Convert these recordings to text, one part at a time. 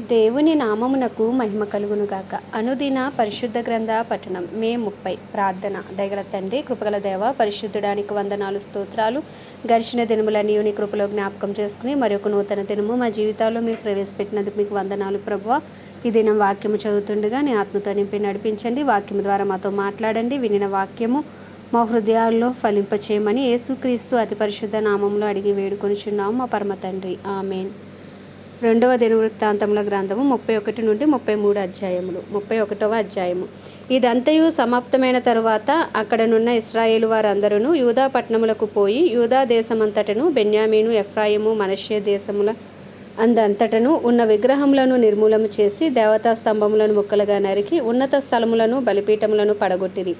దేవుని నామమునకు మహిమ కలుగునుగాక. అనుదిన పరిశుద్ధ గ్రంథ పఠనం మే ముప్పై. ప్రార్థన. దయగల తండ్రి కృపగల దేవ పరిశుద్ధుడానికి వందనాలు స్తోత్రాలు. గడిచిన దినములన్నీ నీ కృపలో జ్ఞాపకం చేసుకుని మరి ఒక నూతన దినము మా జీవితాల్లో మీరు ప్రవేశపెట్టినందుకు మీకు వందనాలు ప్రభువ. ఈ దినం వాక్యము చదువుతుండగా నీ ఆత్మతో నింపి నడిపించండి. వాక్యము ద్వారా మాతో మాట్లాడండి. వినిన వాక్యము మా హృదయాల్లో ఫలింపచేయమని యేసుక్రీస్తు అతి పరిశుద్ధ నామంలో అడిగి వేడుకొనిచున్నాము. మా పరమ తండ్రి. ఆమెన్. రెండవ దినవృత్తాంతముల గ్రంథము ముప్పై ఒకటి నుండి ముప్పై మూడు అధ్యాయములు ముప్పై ఒకటవ అధ్యాయము. ఇదంతయు సమాప్తమైన తరువాత అక్కడనున్న ఇస్రాయేలు వారందరూ యూదా పట్టణములకు పోయి యూదా దేశమంతటను బెన్యామీను ఎఫ్రాయిము మనష్య దేశముల అందంతటను ఉన్న విగ్రహములను నిర్మూలము చేసి దేవతా స్తంభములను ముక్కలుగా నరికి ఉన్నత స్థలములను బలిపీఠములను పడగొట్టిరి.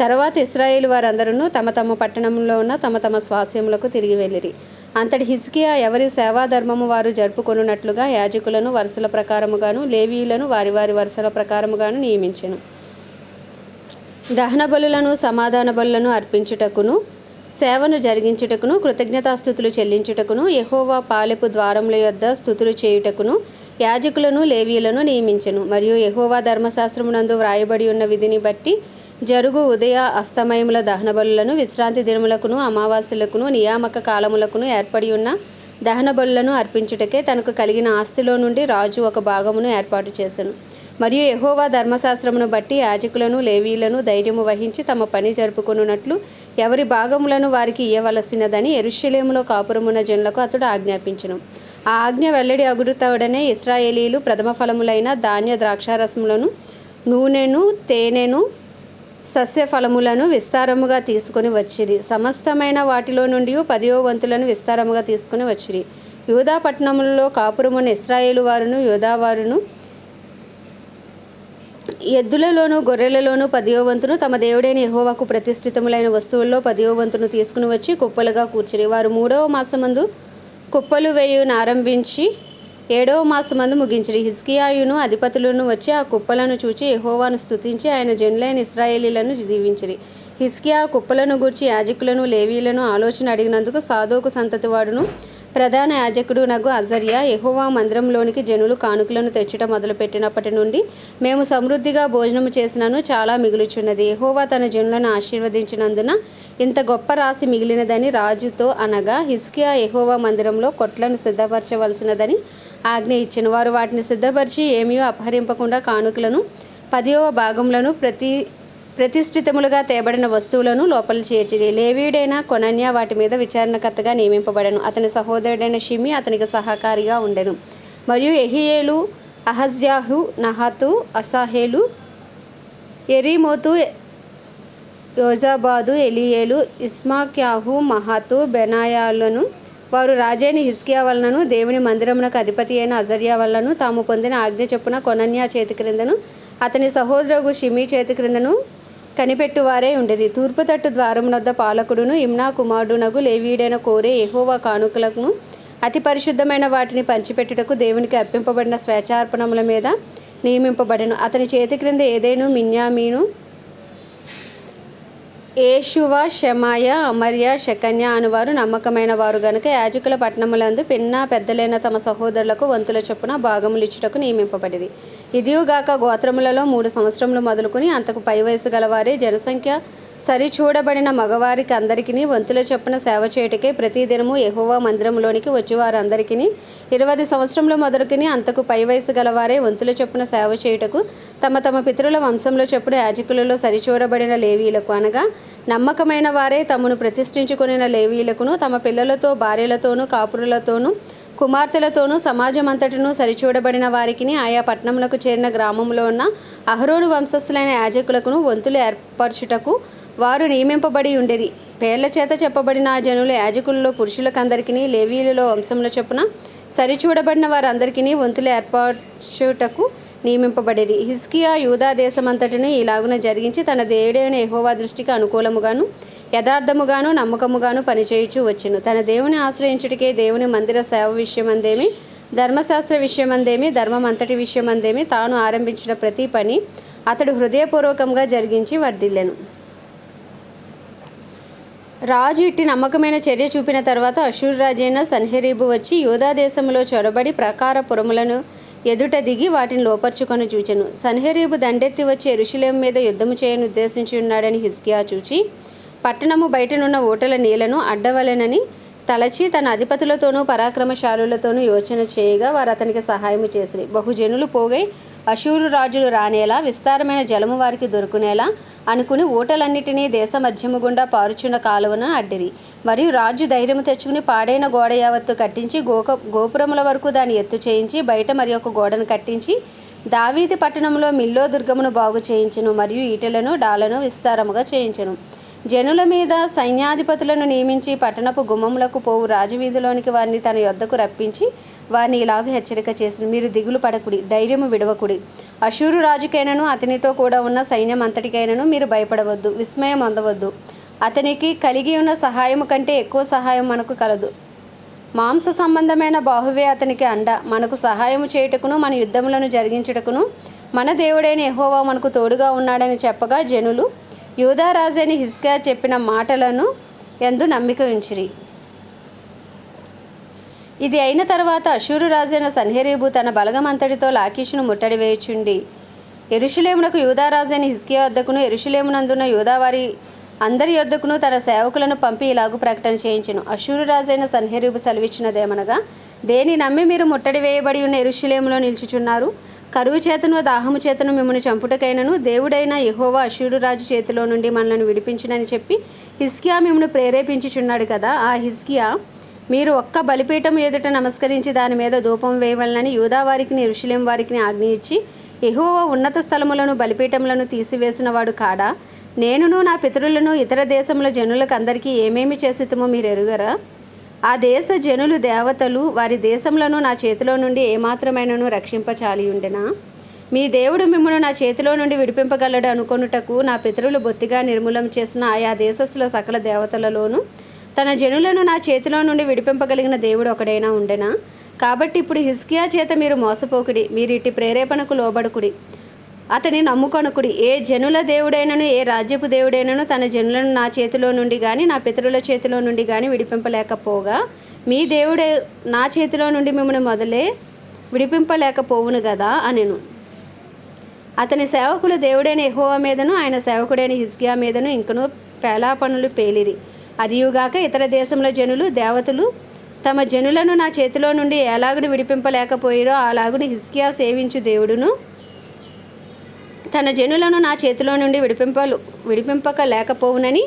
తర్వాత ఇస్రాయేల్ వారందరూ తమ తమ పట్టణంలో ఉన్న తమ తమ స్వాస్యములకు తిరిగి వెళ్ళిరి. అంతటి హిజ్కియా ఎవరి సేవాధర్మము వారు జరుపుకొనున్నట్లుగా యాజకులను వరుసల ప్రకారముగాను లేవీయులను వారి వారి వరుసల ప్రకారముగాను నియమించెను. దహన బలులను సమాధాన బలులను అర్పించుటకును సేవను జరిగించుటకును కృతజ్ఞతాస్థుతులు చెల్లించుటకును యహోవా పాలెపు ద్వారముల యొద్ద స్థుతులు చేయుటకును యాజకులను లేవీయులను నియమించెను. మరియు యహోవా ధర్మశాస్త్రమునందు వ్రాయబడి ఉన్న విధిని బట్టి జరుగు ఉదయ అస్తమయముల దహన బలులను విశ్రాంతి దినములకును అమావాస్యలకును నియామక కాలములకును ఏర్పడి ఉన్న దహన బలులను అర్పించుటకే తనకు కలిగిన ఆస్తిలో నుండి రాజు ఒక భాగమును ఏర్పాటు చేశాను మరియు ఎహోవా ధర్మశాస్త్రమును బట్టి యాజకులను లేవీలను ధైర్యము వహించి తమ పని జరుపుకున్నట్లు ఎవరి భాగములను వారికి ఇయ్యవలసినదని ఎరుషలేములో కాపురమున్న జనులకు అతడు ఆజ్ఞాపించను. ఆ ఆజ్ఞ వెల్లడి అగురుతవడనే ఇస్రాయేలీలు ప్రథమ ఫలములైన ధాన్య ద్రాక్షారసములను నూనెను తేనెను సస్య ఫలములను విస్తారముగా తీసుకొని వచ్చిరి. సమస్తమైన వాటిలో నుండి పదియో వంతులను విస్తారముగా తీసుకుని వచ్చిరి. యూదా పట్టణములలో కాపురమున ఇస్రాయేలు వారును యూదావారును వారును గొర్రెలలోనూ గొర్రెలలోను పదియో వంతును తమ దేవుడైన ఎహోవాకు ప్రతిష్ఠితములైన వస్తువుల్లో పదియో వంతును తీసుకుని వచ్చి కుప్పలుగా కూర్చుని వారు మూడవ మాసమందు కుప్పలు వేయును ఆరంభించి ఏడవ మాసమందు ముగించిరి. హిజ్కియాయును అధిపతులను వచ్చి ఆ కుప్పలను చూచి ఎహోవాను స్తుతించి ఆయన జనులైన ఇస్రాయేలీలను దీవించిరి. హిస్కియా కుప్పలను గూర్చి యాజకులను లేవీలను ఆలోచన అడిగినందుకు సాధోకు సంతతి వాడును ప్రధాన యాజకుడు నగు అజర్యా ఎహోవా మందిరంలోనికి జనులు కానుకలను తెచ్చుట మొదలుపెట్టినప్పటి నుండి మేము సమృద్ధిగా భోజనము చేసినను చాలా మిగులుచున్నది. ఎహోవా తన జనులను ఆశీర్వదించినందున ఇంత గొప్ప రాశి మిగిలినదని రాజుతో అనగా హిస్కియా ఎహోవా మందిరంలో కొట్లను సిద్ధపరచవలసినదని ఆజ్ఞ ఇచ్చిన వారు వాటిని సిద్ధపరిచి ఏమీ అపహరింపకుండా కానుకలను పదివ భాగములను ప్రతి ప్రతిష్ఠితములుగా తేబడిన వస్తువులను లోపల చేర్చి లేవీడైన కొనన్య వాటి మీద విచారణకర్తగా నియమింపబడను. అతని సహోదరుడైన షిమి అతనికి సహకారిగా ఉండెను. మరియు ఎహియేలు అహజ్యాహు నహాతు అసాహేలు ఎరీమోతు యోజాబాదు ఎలియేలు ఇస్మాక్యాహు మహాతు బెనాయాలను వారు రాజైన హిస్కియా వలనను దేవుని మందిరమునకు అధిపతి అయిన అజర్యా వలనను తాము పొందిన ఆజ్ఞ చొప్పున కొనన్యా చేతి క్రిందను అతని సహోదరుగు షిమి చేతి క్రిందను కనిపెట్టువారే ఉండేది. తూర్పు తట్టు ద్వారమునొద్ద పాలకుడును ఇమ్నా కుమారుడునగు లేవీడైన కోరే ఎహోవా కానుకలను అతి పరిశుద్ధమైన వాటిని పంచిపెట్టుటకు దేవునికి అర్పింపబడిన స్వేచ్ఛార్పణముల మీద నియమింపబడను. అతని చేతి క్రింద ఏదేను మిన్యామీను ఏషువ షమాయ అమర్య శకన్య అనువారు నమ్మకమైన వారు గనుక యాజకుల పట్టణములందు పిన్న పెద్దలైన తమ సహోదరులకు వంతుల చొప్పున భాగములు ఇచ్చుటకు నియమింపబడింది ఇదియుగాక గోత్రములలో మూడు సంవత్సరములు మొదలుకొని అంతకు పై వయసు గలవారే జనసంఖ్య సరిచూడబడిన మగవారికి అందరికీ వంతుల చొప్పున సేవ చేయుటకే ప్రతి దినము మందిరంలోనికి వచ్చేవారందరికీ ఇరవై సంవత్సరంలో మొదలుకుని అంతకు పై వయసు గలవారే వంతుల చొప్పున సేవ చేయుటకు తమ తమ పితరుల వంశంలో చొప్పున యాజకులలో సరిచూడబడిన లేవీలకు అనగా నమ్మకమైన వారే తమను ప్రతిష్ఠించుకున్న లేవీలకును తమ పిల్లలతో భార్యలతోనూ కాపురులతోనూ కుమార్తెలతోనూ సమాజం అంతటినూ సరిచూడబడిన వారికి ఆయా పట్టణములకు చేరిన గ్రామంలో ఉన్న అహరోను వంశస్థులైన యాజకులకును వంతులు ఏర్పరచుటకు వారు నియమింపబడి ఉండేది. పేర్ల చేత చెప్పబడిన ఆ జనులు యాజకులలో పురుషులకందరికీ లేవీలలో వంశంలో చొప్పున సరిచూడబడిన వారందరికీ వంతులు ఏర్పాటుటకు నియమింపబడేది. హిస్కియా యూదా దేశమంతటిని ఇలాగున జరిగించి తన దేవుడైన ఎహోవా దృష్టికి అనుకూలముగాను యథార్థముగాను నమ్మకముగాను పనిచేయుచూ వచ్చును. తన దేవుని ఆశ్రయించుటకే దేవుని మందిర సేవ విషయమందేమి ధర్మశాస్త్ర విషయమందేమి ధర్మం అంతటి విషయమందేమి తాను ఆరంభించిన ప్రతి పని అతడు హృదయపూర్వకంగా జరిగించి వర్ధిల్లెను. రాజు ఇట్టి నమ్మకమైన చర్య చూపిన తర్వాత అశూర్ రాజైన సన్హెరీబు వచ్చి యూదా దేశంలో చొరబడి ప్రకార పురములను ఎదుట దిగి వాటిని లోపర్చుకొని చూచెను. సన్హెరీబు దండెత్తి వచ్చి ఎరుషులేం మీద యుద్ధము చేయని ఉద్దేశించి ఉన్నాడని హిస్కియా చూచి పట్టణము బయటనున్న ఓటల నీళ్ళను అడ్డవలెనని తలచి తన అధిపతులతోనూ పరాక్రమశాలులతోనూ యోచన చేయగా వారు అతనికి సహాయము చేసిరి. బహుజనులు పోగై అశూరు రాజులు రానేలా విస్తారమైన జలము వారికి దొరుకునేలా అనుకుని ఓటలన్నిటినీ దేశ మధ్యము గుండా పారుచున్న కాలువను అడ్డిరి. మరియు రాజు ధైర్యము తెచ్చుకుని పాడైన గోడ యావత్తు కట్టించి గోక గోపురముల వరకు దాన్ని ఎత్తు చేయించి బయట మరి ఒక గోడను కట్టించి దావీది పట్టణంలో మిల్లో దుర్గమును బాగు చేయించను మరియు ఈటలను డాలను విస్తారముగా చేయించను. జనుల మీద సైన్యాధిపతులను నియమించి పట్టణపు గుమ్మములకు పోవు రాజవీధిలోనికి వారిని తన యొద్దకు రప్పించి వారిని ఇలాగ హెచ్చరిక చేసిన మీరు దిగులు పడకుడి ధైర్యము విడవకుడి. అశూరు రాజుకైనను అతనితో కూడా ఉన్న సైన్యం అంతటికైనను మీరు భయపడవద్దు విస్మయం అందవద్దు. అతనికి కలిగి ఉన్న సహాయము కంటే ఎక్కువ సహాయం మనకు కలదు. మాంస సంబంధమైన బాహువే అతనికి అండ. మనకు సహాయము చేయుటకును మన యుద్ధములను జరిగించుటకును మన దేవుడైన ఎహోవా మనకు తోడుగా ఉన్నాడని చెప్పగా జనులు యూదారాజైన హిస్కా చెప్పిన మాటలను ఎందు నమ్మిక ఉంచిరి. ఇది అయిన తర్వాత అశూరు రాజైన సన్హెరీబు తన బలగమంతటితో లాకీషును ముట్టడి వేయుచుండి. ఎరుషులేమునకు యూదారాజైన హిస్కియా వద్దకును ఎరుషులేమునందున్న యూదావారి అందరి యొద్దకును తన సేవకులను పంపి ఇలాగు ప్రకటన చేయించను. అశూరు రాజైన సన్హెరీబు సెలవిచ్చినదేమనగా దేని నమ్మి మీరు ముట్టడి వేయబడి ఉన్న ఎరుషులేములో నిల్చుచున్నారు? కరువు చేతను దాహము చేతను మిమ్మల్ని చంపుటకైనను దేవుడైన యహోవా అశూరు రాజు చేతిలో నుండి మనల్ని విడిపించునని చెప్పి హిస్కియా మిమ్మల్ని ప్రేరేపించుచున్నాడు కదా ఆ హిస్కియా మీరు ఒక్క బలిపీఠం ఎదుట నమస్కరించి దాని మీద ధూపం వేయవలనని యూదా వారికి ఋషులేం వారికి ఆజ్ఞ ఇచ్చి ఉన్నత స్థలములను బలిపీఠములను తీసివేసినవాడు కాడా? నేనును నా పితరులను ఇతర దేశముల జనులకు అందరికీ ఏమేమి చేసితమో మీరు ఎరుగరా ఆ దేశ జనులు దేవతలు వారి దేశములను నా చేతిలో నుండి ఏమాత్రమైనను రక్షింపచాలి ఉండెనా మీ దేవుడు మిమ్మల్ని నా చేతిలో నుండి విడిపింపగలడు అనుకొనుటకు నా పితరులు బొత్తిగా నిర్మూలం చేసిన ఆయా దేశస్సుల సకల దేవతలలోనూ తన జనులను నా చేతిలో నుండి విడిపింపగలిగిన దేవుడు ఒకడైనా ఉండెనా? కాబట్టి ఇప్పుడు హిస్కియా చేత మీరు మోసపోకుడి మీరు ఇట్టి ప్రేరేపణకు లోబడుకుడి. అతని నమ్ముకొనుకుడి. ఏ జనుల దేవుడైనను ఏ రాజ్యపు దేవుడైనను తన జనులను నా చేతిలో నుండి కానీ నా పితరుల చేతిలో నుండి కానీ విడిపింపలేకపోగా మీ దేవుడే నా చేతిలో నుండి మిమ్మల్ని మొదలే విడిపింపలేకపోవును కదా అనెను. అతని సేవకులు దేవుడైన ఎహోవా మీదను ఆయన సేవకుడైన హిస్కియా మీదను ఇంకను పేలాపనులు పేలిరి. అదియుగాక ఇతర దేశముల జనులు దేవతలు తమ జనులను నా చేతిలో నుండి ఎలాగును విడిపింపలేకపోయిరో అలాగును హిస్కియా సేవించు దేవుడును. తన జనులను నా చేతిలో నుండి విడిపింపలు విడిపింపక లేకపోవునని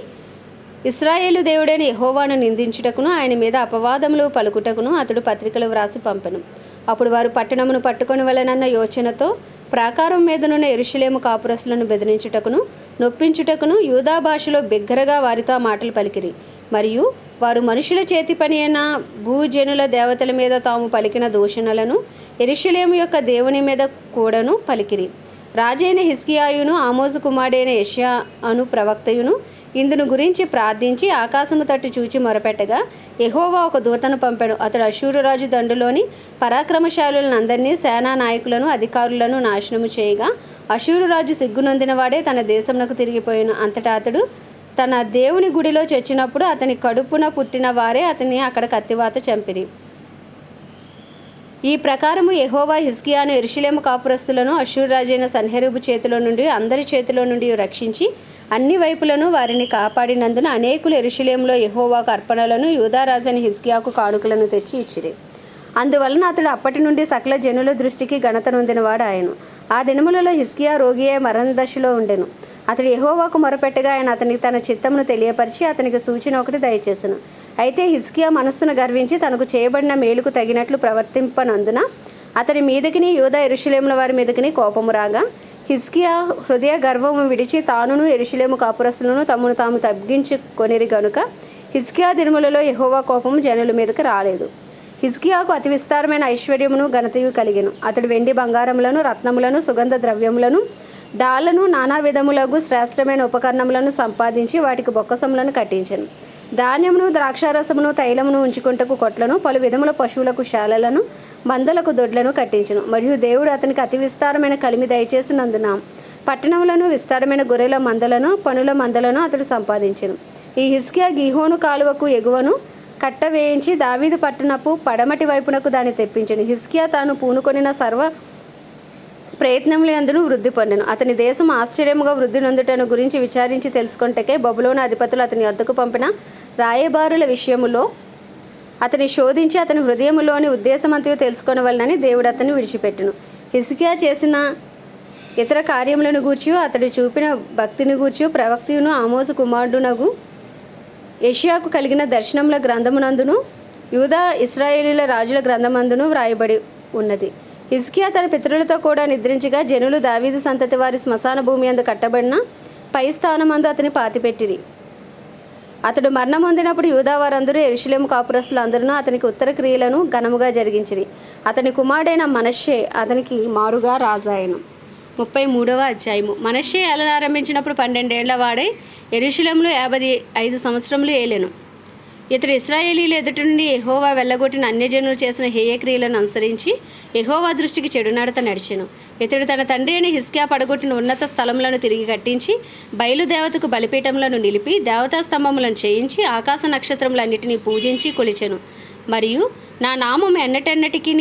ఇస్రాయేలు దేవుడైన ఎహోవాను నిందించుటకును ఆయన మీద అపవాదములు పలుకుటకును అతడు పత్రికలు వ్రాసి పంపెను. అప్పుడు వారు పట్టణమును పట్టుకొని వెళ్ళనన్న యోచనతో ప్రాకారం మీదనున్న ఎరుషులేము కాపురసులను బెదిరించుటకును నొప్పించుటకును యూదా భాషలో బిగ్గరగా వారితో మాటలు పలికిరి. మరియు వారు మనుషుల చేతి పని అయిన భూజనుల దేవతల మీద తాము పలికిన దూషణలను ఎరుషులేము యొక్క దేవుని మీద కూడాను పలికిరి. రాజైన హిస్కియాయును ఆమోజు కుమారుడైన యష్యా అను ప్రవక్తయును ఇందును గురించి ప్రార్థించి ఆకాశము తట్టు చూచి మొరపెట్టగా ఎహోవా ఒక దూతను పంపాడు అతడు అశూరురాజు దండులోని పరాక్రమశాలులను అందరినీ సేనా నాయకులను అధికారులను నాశనము చేయగా అశూరురాజు సిగ్గునొందినవాడే సిగ్గునొందిన వాడే తన దేశంలోకి తిరిగిపోయాను. అంతటా అతడు తన దేవుని గుడిలో చచ్చినప్పుడు అతని కడుపున పుట్టిన వారే అతన్ని అక్కడ కత్తివాత చంపిరి. ఈ ప్రకారము యెహోవా హిస్కియాను ఎరుషులేము కాపురస్తులను అశూర్రాజైన సన్హెరుబు చేతిలో నుండి అందరి చేతిలో నుండి రక్షించి అన్ని వైపులను వారిని కాపాడినందున అనేకులు ఎరుషులేములో ఎహోవాకు అర్పణలను యూదారాజని హిస్కియాకు కానుకలను తెచ్చి ఇచ్చిరి. అందువలన అతడు అప్పటి నుండి సకల జనుల దృష్టికి ఘనత నొందినవాడు ఆయను. ఆ దినములలో హిస్కియా రోగియే మరణ దశలో ఉండెను. అతడు ఎహోవాకు మొరపెట్టగా ఆయన అతనికి తన చిత్తమును తెలియపరిచి అతనికి సూచన ఒకటి దయచేసాను. అయితే హిజ్కియా మనస్సును గర్వించి తనకు చేయబడిన మేలుకు తగినట్లు ప్రవర్తింపనందున అతని మీదకిని యూదా ఎరుషులేముల వారి మీదకిని కోపము రాగా హిజ్కియా హృదయ గర్వము విడిచి తానును ఎరుషులేము కాపురస్తులను తమను తాము తగ్గించుకొనిరి గనుక హిజ్కియా దినములలో ఎహోవా కోపము జనుల మీదకి రాలేదు. హిజ్కియాకు అతి విస్తారమైన ఐశ్వర్యమును ఘనతయు కలిగెను. అతడు వెండి బంగారములను రత్నములను సుగంధ ద్రవ్యములను డాళ్ళను నానా విధములకు శ్రేష్టమైన ఉపకరణములను సంపాదించి వాటికి బొక్కసములను కట్టించెను. ధాన్యమును ద్రాక్షారసమును తైలమును ఉంచుకుంటకు కొట్లను పలు విధముల పశువులకు శాలలను మందలకు దొడ్లను కట్టించను. మరియు దేవుడు అతనికి అతి విస్తారమైన కలిమి దయచేసినందున పట్టణములను విస్తారమైన గొర్రెల మందలను పనుల మందలను అతడు సంపాదించను. ఈ హిస్కియా గిహోను కాలువకు ఎగువను కట్ట వేయించి దావీదు పట్టణపు పడమటి వైపునకు దాన్ని తెప్పించను. హిస్కియా తాను పూనుకొనిన సర్వ ప్రయత్నంలో అందును వృద్ధి పొందెను. అతని దేశం ఆశ్చర్యముగా వృద్ధి నొందుటను గురించి విచారించి తెలుసుకుంటకే బబులోని అధిపతులు అతని వద్దకు పంపిన రాయబారుల విషయములో అతని శోధించి అతని హృదయములోని ఉద్దేశమంతయు తెలుసుకొనవలనని దేవుడు అతను విడిచిపెట్టును. హిస్కియా చేసిన ఇతర కార్యములను గూర్చి అతడు చూపిన భక్తిని గూర్చి ప్రవక్తియును ఆమోసు కుమారుడునగు ఏషియాకు కలిగిన దర్శనముల గ్రంథమునందును యూదా ఇస్రాయేలీల రాజుల గ్రంథమందును వ్రాయబడి ఉన్నది. హిజ్కియా తన పితరులతో కూడా నిద్రించగా జనులు దావీదు సంతతి వారి శ్మశాన భూమి అందు కట్టబడిన పై స్థానమందు అతని పాతిపెట్టిరి అతడు మరణం పొందినప్పుడు యూదా వారందరూ ఎరుషులేము కాపురస్తులు అందరూ అతనికి ఉత్తర క్రియలను ఘనముగా జరిగించిరి. అతని కుమారుడైన మనషే అతనికి మారుగా రాజాయను. ముప్పై మూడవ అధ్యాయము. మనషే ఏలనారంభించినప్పుడు పన్నెండేళ్ళ వాడై ఎరుషులంలో యాభై ఐదు సంవత్సరములు ఏలెను. ఇతడు ఇస్రాయేలీలు ఎదుటి నుండి ఎహోవా వెళ్ళగొట్టిన అన్యజనులు చేసిన హేయక్రియలను అనుసరించి ఎహోవా దృష్టికి చెడునాడత నడిచాను. నడిచెను ఇతడు తన తండ్రి అయిన హిస్కియా పడగొట్టిన ఉన్నత స్థలములను తిరిగి కట్టించి బయలుదేవతకు బలిపీఠములను నిలిపి దేవతా స్తంభములను చేయించి ఆకాశ నక్షత్రములన్నిటినీ పూజించి కొలిచెను. మరియు నా నామం ఎన్నటెన్నటికి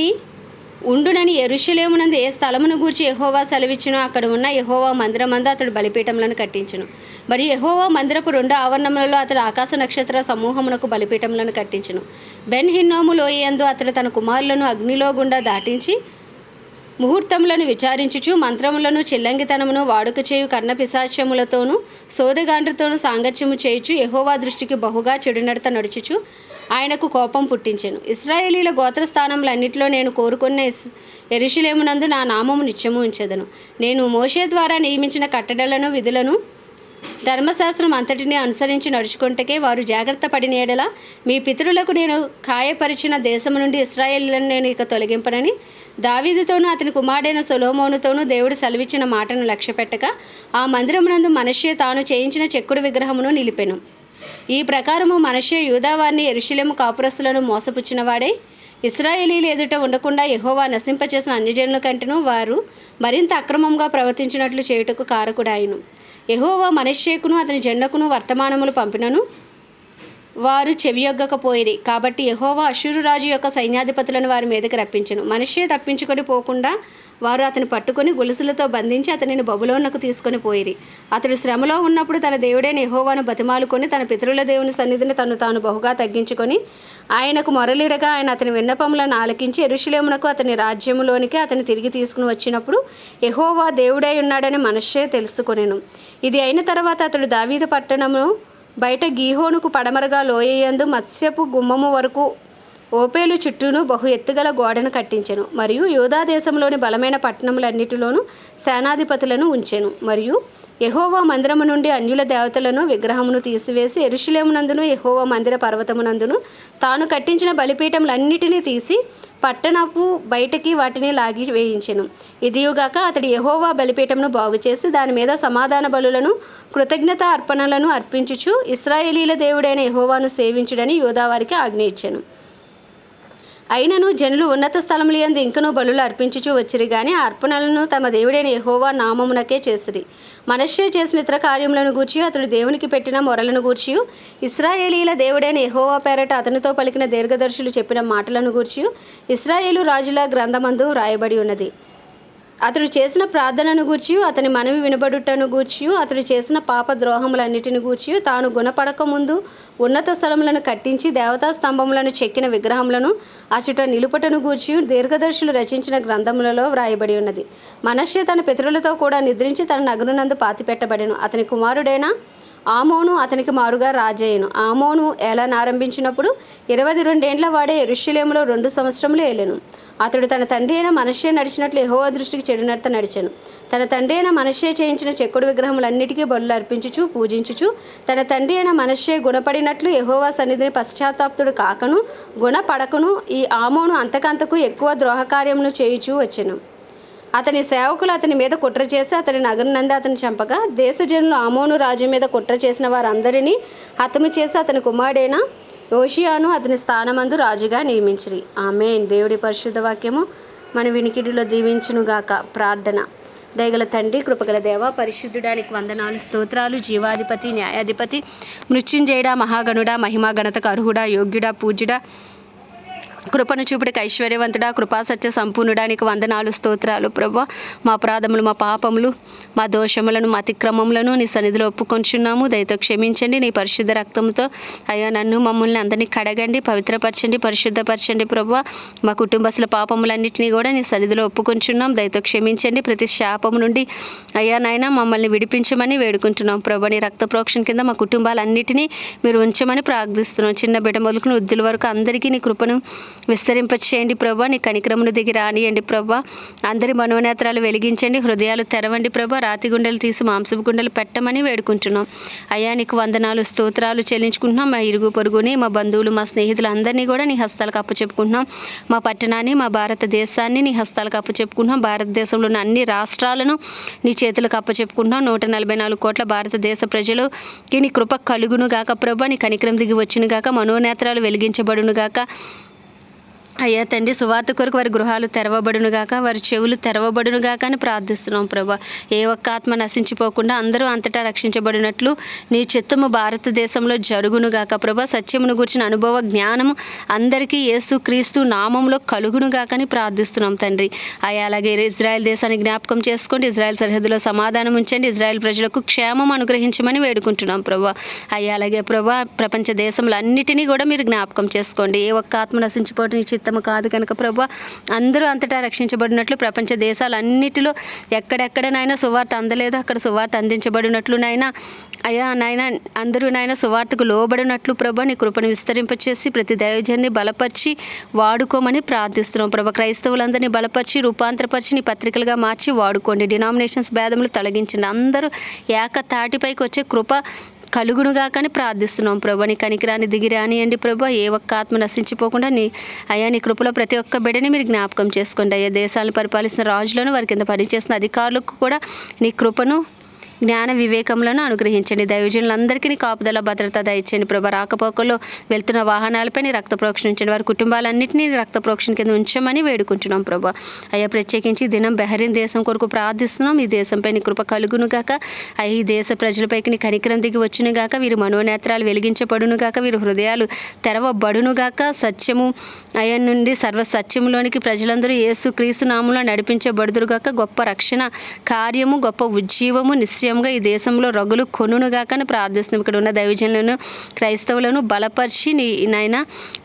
ఉండునని ఎరుషలేమునందు ఏ స్థలమును గూర్చి ఎహోవా సెలవిచ్చునో అక్కడ ఉన్న ఎహోవా మందిరమందు అతడు బలిపీఠములను కట్టించును. మరియు ఎహోవా మందిరపు రెండు ఆవరణములలో అతడు ఆకాశ నక్షత్ర సమూహమునకు బలిపీఠములను కట్టించును. బెన్ హిన్నోము లోయందు అతడు తన కుమారులను అగ్నిలో గుండా దాటించి ముహూర్తములను విచారించుచు మంత్రములను చిల్లంగితనమును వాడుక చేయు కర్ణ పిశాచములతోనూ సోదగాండ్రతోనూ సాంగత్యము చేయుచు ఎహోవా దృష్టికి బహుగా చెడునడత నడుచుచు ఆయనకు కోపం పుట్టించెను. ఇస్రాయేలీల గోత్రస్థానములన్నిటిలో నేను కోరుకున్న ఎరుషులేమునందు నా నామము నిత్యము ఉంచెదను. నేను మోషే ద్వారా నియమించిన కట్టడలను విధులను ధర్మశాస్త్రం అంతటిని అనుసరించి నడుచుకుంటకే వారు జాగ్రత్త పడిన ఎడల మీ పితరులకు నేను ఖాయపరిచిన దేశము నుండి ఇస్రాయేలీలను నేను ఇక తొలగింపనని దావీదుతోనూ అతని కుమారుడైన సొలోమోనుతోనూ దేవుడు సెలవిచ్చిన మాటను లక్ష్యపెట్టక ఆ మందిరమునందు మనిషి తాను చేయించిన చెక్కుడు విగ్రహమును నిలిపెను. ఈ ప్రకారము మనషే యూదావారిని ఎరుషులేము కాపురస్తులను మోసపుచ్చినవాడే. ఇస్రాయేలీలు ఎదుట ఉండకుండా యహోవా నశింపచేసిన అన్యజనుల కంటేనూ వారు మరింత అక్రమంగా ప్రవర్తించినట్లు చేయుటకు కారకుడాయను. యహోవా మనష్యేకును అతని జెండకును వర్తమానములు పంపినను. వారు చెవియొగ్గకపోయేది కాబట్టి యహోవా అశూరు రాజు యొక్క సైన్యాధిపతులను వారి మీదకి రప్పించను. మనిషే తప్పించుకొని పోకుండా వారు అతను పట్టుకుని గొలుసులతో బంధించి అతనిని బబులోనకు తీసుకొని పోయిరి. అతడు శ్రమలో ఉన్నప్పుడు తన దేవుడైన యహోవాను బతిమాలుకొని తన పితరుల దేవుని సన్నిధిని తను తాను బహుగా తగ్గించుకొని ఆయనకు మొరలిడగా ఆయన అతని విన్నపములను ఆలకించి ఎరుషులేమునకు అతని రాజ్యములోనికి అతని తిరిగి తీసుకుని వచ్చినప్పుడు యహోవా దేవుడై ఉన్నాడని మనషే తెలుసుకొనెను. ఇది అయిన తర్వాత అతడు దావీద పట్టణము బయట గీహోనుకు పడమరగా లోయందు మత్స్యపు గుమ్మము వరకు ఓపేలు చుట్టూను బహు ఎత్తుగల గోడను కట్టించెను మరియు యోధా దేశంలోని బలమైన పట్టణములన్నిటిలోనూ సేనాధిపతులను ఉంచెను మరియు యహోవా మందిరము నుండి అన్యుల దేవతలను విగ్రహమును తీసివేసి ఎరుషులేమునందును యహోవా మందిర పర్వతమునందును తాను కట్టించిన బలిపీఠములన్నిటినీ తీసి పట్టణపు బయటకి వాటిని లాగి వేయించెను. ఇదియుగాక అతడు యెహోవా బలిపీఠమును బాగుచేసి దాని మీద సమాధాన బలులను కృతజ్ఞత అర్పణలను అర్పించుచు ఇస్రాయేలీల దేవుడైన యహోవాను సేవించుడని యోదావారికి ఆజ్ఞ ఇచ్చాను. అయినను జనులు ఉన్నత స్థలములు యందు ఇంకనూ బలులు అర్పించుచూ వచ్చిరి గాని ఆ అర్పణలను తమ దేవుడైన ఎహోవా నామమునకే చేసిరి. మనషే చేసిన ఇతర కార్యములను గూర్చి అతడు దేవునికి పెట్టిన మొరలను గూర్చి ఇస్రాయేలీల దేవుడైన ఎహోవా పేరట అతనితో పలికిన దీర్ఘదర్శులు చెప్పిన మాటలను గూర్చి ఇస్రాయేలు రాజుల గ్రంథమందు రాయబడి ఉన్నది. అతడు చేసిన ప్రార్థనను గూర్చి అతని మనవి వినబడుటను గూర్చి అతడు చేసిన పాప ద్రోహములన్నిటిని గూర్చి తాను గుణపడక ముందు ఉన్నత స్థలములను కట్టించి దేవతా స్తంభములను చెక్కిన విగ్రహములను అచుట నిలుపటను గూర్చి దీర్ఘదర్శులు రచించిన గ్రంథములలో వ్రాయబడి ఉన్నది. మనష్య తన పితరులతో కూడా నిద్రించి తన నగరునందు పాతిపెట్టబడెను. అతని కుమారుడైన ఆమోను అతనికి మారుగా రాజయ్యను. ఆమోను ఏలనారంభించినప్పుడు ఇరవై రెండేండ్ల వాడే ఎరుషులేములో రెండు సంవత్సరములు ఏలెను. అతడు తన తండ్రి అయిన మనషే నడిచినట్లు యెహోవా దృష్టికి చెడునడత నడిచాను. తన తండ్రి అయిన మనషే చేయించిన చెక్కుడు విగ్రహములన్నిటికీ బొల్లు అర్పించుచు పూజించుచు తన తండ్రి అయిన మనషే గుణపడినట్లు ఎహోవా సన్నిధిని పశ్చాత్తాప్తుడు కాకను గుణపడకను ఈ ఆమోను అంతకంతకు ఎక్కువ ద్రోహకార్యమును చేయుచూ వచ్చెను. అతని సేవకులు అతని మీద కుట్ర చేసి అతని నగరనందు అతని చంపగా దేశజనులు ఆమోను రాజు మీద కుట్ర చేసిన వారందరినీ హతము చేసి అతని కుమారుడైన యోషియాను అతని స్థానమందు రాజుగా నియమించిరి. ఆమె దేవుడి పరిశుద్ధ వాక్యము మన వినికిడిలో దీవించునుగాక ప్రార్థన. దయగల తండ్రి కృపగల దేవ పరిశుద్ధుడానికి వందనాలు స్తోత్రాలు జీవాధిపతి న్యాయాధిపతి మృత్యుంజయుడా మహాగణుడా మహిమా ఘనతకు అర్హుడా యోగ్యుడా పూజ్యుడా కృపను చూపుడికి ఐశ్వర్యవంతుడా కృపాసత్య సంపూర్ణుడానికి వందనాలు స్తోత్రాలు ప్రభా. మా అపరాధములు మా పాపములు మా దోషములను మా అతిక్రమములను నీ సన్నిధిలో ఒప్పుకొంచున్నాము. దయతో క్షమించండి నీ పరిశుద్ధ రక్తంతో అయ్యా నన్ను మమ్మల్ని అందరినీ కడగండి పవిత్రపరచండి పరిశుద్ధపరచండి ప్రభా. మా కుటుంబస్తుల పాపములన్నింటినీ కూడా నీ సన్నిధిలో ఒప్పుకొంచున్నాం. దయతో క్షమించండి ప్రతి శాపము నుండి. అయ్యా నాయన మమ్మల్ని విడిపించమని వేడుకుంటున్నాం ప్రభా. నీ రక్త ప్రోక్షణ కింద మా కుటుంబాలన్నిటినీ మీరు ఉంచమని ప్రార్థిస్తున్నాం. చిన్న బిడ్డ మొదలుకుని వృద్ధుల వరకు అందరికీ నీ కృపను విస్తరింపచేయండి ప్రభా. నీ కనిక్రమును దిగి రానియండి ప్రభా. అందరి మనోనేత్రాలు వెలిగించండి. హృదయాలు తెరవండి ప్రభా. రాతి గుండెలు తీసి మాంసపు గుండెలు పెట్టమని వేడుకుంటున్నాం. అయ్యా నీకు వందనాలు స్తోత్రాలు చెల్లించుకుంటున్నాం. మా ఇరుగు పొరుగుని మా బంధువులు మా స్నేహితులు అందరినీ కూడా నీ హస్తాలకు అప్పచెప్పుకుంటున్నాం. మా పట్టణాన్ని మా భారతదేశాన్ని నీ హస్తాలకు అప్పచెప్పుకుంటున్నాం. భారతదేశంలోని అన్ని రాష్ట్రాలను నీ చేతులకు అప్పచెప్పుకుంటున్నాం. నూట నలభై నాలుగు కోట్ల భారతదేశ ప్రజలు నీ కృప కలుగును గాక ప్రభా. నీ కనిక్రమ దిగి వచ్చిన గాక మనోనేత్రాలు వెలిగించబడును గాక అయ్యా తండ్రి సువార్త కొరకు వారి గృహాలు తెరవబడునుగాక వారి చెవులు తెరవబడునుగాక అని ప్రార్థిస్తున్నాం ప్రభా. ఏ ఒక్క ఆత్మ నశించిపోకుండా అందరూ అంతటా రక్షించబడినట్లు నీ చిత్తము భారతదేశంలో జరుగును గాక ప్రభా. సత్యమును గురించిన అనుభవ జ్ఞానము అందరికీ యేసు క్రీస్తు నామంలో కలుగునుగాక అని ప్రార్థిస్తున్నాం తండ్రి. అయ్యా అలాగే ఇజ్రాయెల్ దేశాన్ని జ్ఞాపకం చేసుకోండి. ఇజ్రాయెల్ సరిహద్దులో సమాధానం ఉంచండి. ఇజ్రాయెల్ ప్రజలకు క్షేమం అనుగ్రహించమని వేడుకుంటున్నాం ప్రభా. అయ్యా అలాగే ప్రభా ప్రపంచ దేశంలో అన్నిటినీ కూడా మీరు జ్ఞాపకం చేసుకోండి. ఏ ఒక్క ఆత్మ నశించిపోవడం నీ చిత్తము కాదు కనుక ప్రభు అందరూ అంతటా రక్షించబడినట్లు ప్రపంచ దేశాలన్నిటిలో ఎక్కడెక్కడనైనా సువార్త అందలేదో అక్కడ సువార్త అందించబడినట్లు నాయన అయ్యా నాయన అందరూ నాయన సువార్తకు లోబడినట్లు ప్రభా నీ కృపను విస్తరింపచేసి ప్రతి దైవజన్ని బలపరిచి వాడుకోమని ప్రార్థిస్తున్నాం ప్రభా. క్రైస్తవులందరినీ బలపరిచి రూపాంతరపరిచి నీ పత్రికలుగా మార్చి వాడుకోండి. డినామినేషన్స్ భేదములు తొలగించండి. అందరూ ఏక తాటిపైకి వచ్చే కృప కలుగునుగాకని ప్రార్థిస్తున్నాం ప్రభా. నీ కనికిరాని దిగిరానియండి ప్రభా. ఏ ఒక్క ఆత్మ నశించిపోకుండా నీ అయ్యా నీ కృపలో ప్రతి ఒక్క బిడ్డని మీరు జ్ఞాపకం చేసుకోండి. అయ్యా దేశాలను పరిపాలిస్తున్న రాజులను వారి కింద పనిచేస్తున్న అధికారులకు కూడా నీ కృపను జ్ఞాన వివేకములను అనుగ్రహించండి. దైవజనులందరికీ కాపుదల భద్రత దయచేయండి. ప్రభా రాకపోకల్లో వెళ్తున్న వాహనాలపై నీ రక్త ప్రోక్షించండి. వారి కుటుంబాలన్నింటినీ రక్త ప్రోక్షణ కింద ఉంచమని వేడుకుంటున్నాం ప్రభా. అయ్యా ప్రత్యేకించి దినం బెహరీన్ దేశం కొరకు ప్రార్థిస్తున్నాం. ఈ దేశంపై నీ కృప కలుగును గాక. అయ్యి ఈ దేశ ప్రజలపైకి నీ కనికరం దిగి వచ్చును గాక. వీరి మనోనేత్రాలు వెలిగించబడును గాక. వీరి హృదయాలు తెరవబడును గాక. సత్యము అయ్య నుండి సర్వ సత్యములోనికి ప్రజలందరూ యేసు క్రీస్తు నామంలో నడిపించబడుదురు గాక. గొప్ప రక్షణ కార్యము గొప్ప ఉజ్జీవము నిశ్చయంగా ఈ దేశంలో రగులు కొనును గాక ప్రార్థిస్తున్నాం. ఇక్కడ ఉన్న దైవజనులను క్రైస్తవులను బలపరిచి నీ నాయన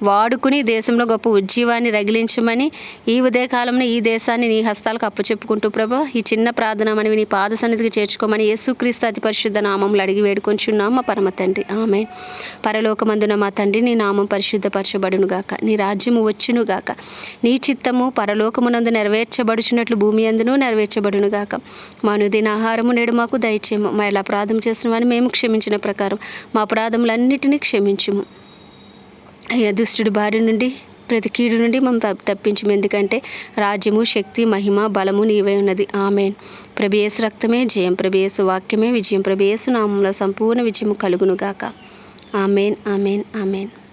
వాడుకుని దేశంలో గొప్ప ఉజ్జీవాన్ని రగిలించమని ఈ ఉదయకాలంలో ఈ దేశాన్ని నీ హస్తాలకు అప్పచెప్పుకుంటూ ప్రభా ఈ చిన్న ప్రార్థన మనవి నీ పాద సన్నిధికి చేర్చుకోమని యేసుక్రీస్తు అతి పరిశుద్ధ నామంలో అడిగి వేడుకొంచున్నాం. మా పరమ తండ్రి ఆమె పరలోకమందున మా తండ్రి నీ నామం పరిశుద్ధపరచబడును గాక నీ రాజ్యము వచ్చును గాక నీ చిత్తము పరలోకమునందు నెరవేర్చబడుచున్నట్లు భూమి అందును నెరవేర్చబడును గాక మా అనుదిన ఆహారము నేడు మాకు దయచేయము మా ఎలా అపరాధం చేసిన వాడిని మేము క్షమించిన ప్రకారం మా అపరాధములన్నిటినీ క్షమించుము. అయ్యా దుష్టుడి బారి నుండి ప్రతి కీడు నుండి మనం తప్పించము. ఎందుకంటే రాజ్యము శక్తి మహిమ బలము నీవే ఉన్నది. ఆమెన్. ప్రభేసు రక్తమే జయం. ప్రభేసు వాక్యమే విజయం. ప్రభేసు నామంలో సంపూర్ణ విజయము కలుగును గాక ఆమెన్ ఆమెన్ ఆమెన్.